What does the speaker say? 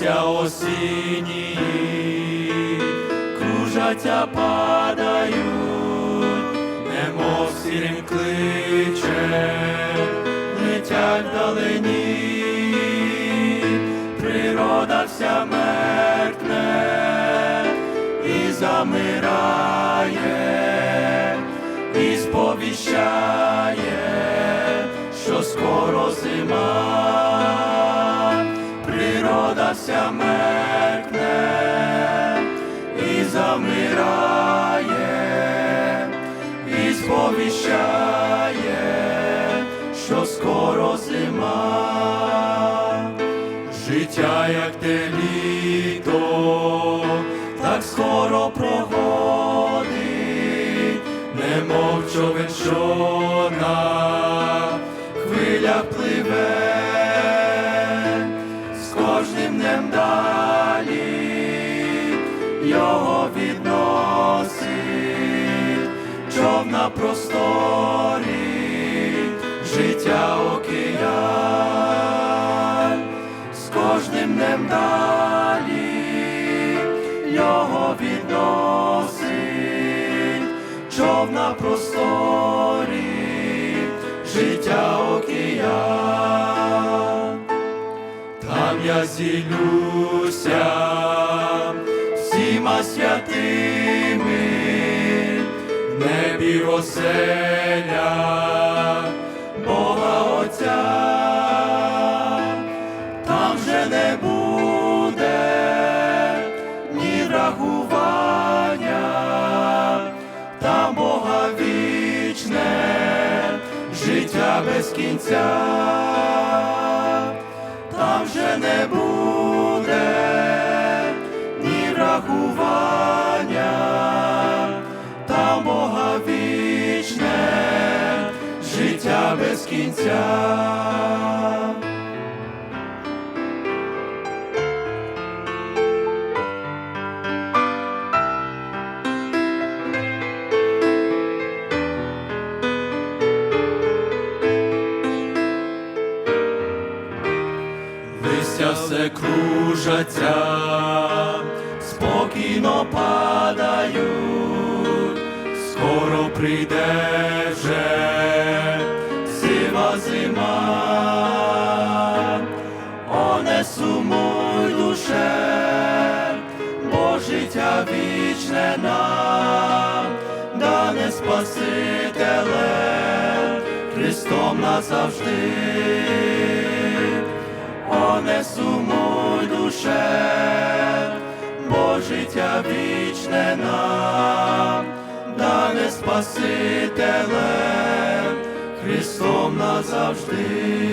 листя осінні, кружаться, падають, немов сірим кличе, летять вдалині, природа вся меркне і замирає, і сповіщає, що скоро зима, меркне і замирає, і сповіщає, що скоро зима, життя як те літо, так скоро проходить, немов човен, що човна просторі, життя океан, з кожним днем далі його відносить, човна просторі, життя океан. Там я зілюся всіма святими, небі оселя Бога Отця, там же не буде ні рахування, там Бога вічне, життя без кінця. Там же не буде ні рахування, без кінця. листя все кружаться, спокійно падають, скоро прийде вже вічне нам, дане Спасителем, Христом назавжди. О, не сумуй душе, бо життя вічне нам, дане Спасителем, Христом назавжди.